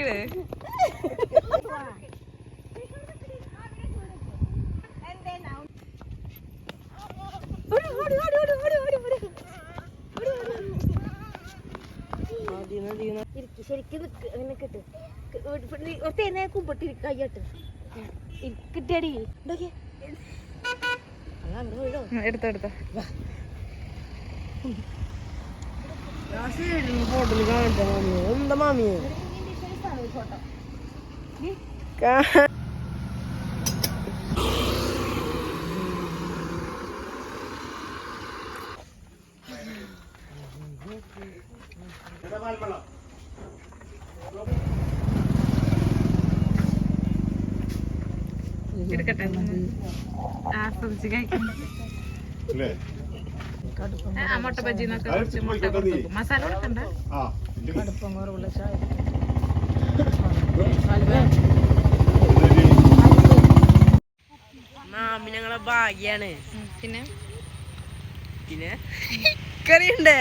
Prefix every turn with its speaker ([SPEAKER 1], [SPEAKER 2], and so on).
[SPEAKER 1] കളിക്കണേ ശരിക്കും അങ്ങനെ കിട്ടും ഒത്തേനെ കുമ്പട്ടിരിക്കയ്യട്ട് കിട്ടിയടി
[SPEAKER 2] എടുത്ത എടുത്ത.
[SPEAKER 3] ഫോട്ടോയിൽ കാണട്ടെ മാമിയെ എന്താ മാമിയെ
[SPEAKER 2] എടുക്കട്ടെ ആസ്വദിച്ച് കഴിക്കാം. മുട്ട ബജ്ജി എന്നൊക്കെ കുറച്ച് മുട്ട കൊടുക്കും. മസാല കൊടുക്കണ്ട
[SPEAKER 3] കടുപ്പം കുറവുള്ള ചായ. മാമി ഞങ്ങളെ ഭാഗ്യാണ്.
[SPEAKER 2] പിന്നെ?
[SPEAKER 3] പിന്നെ? കറിയുണ്ടേ.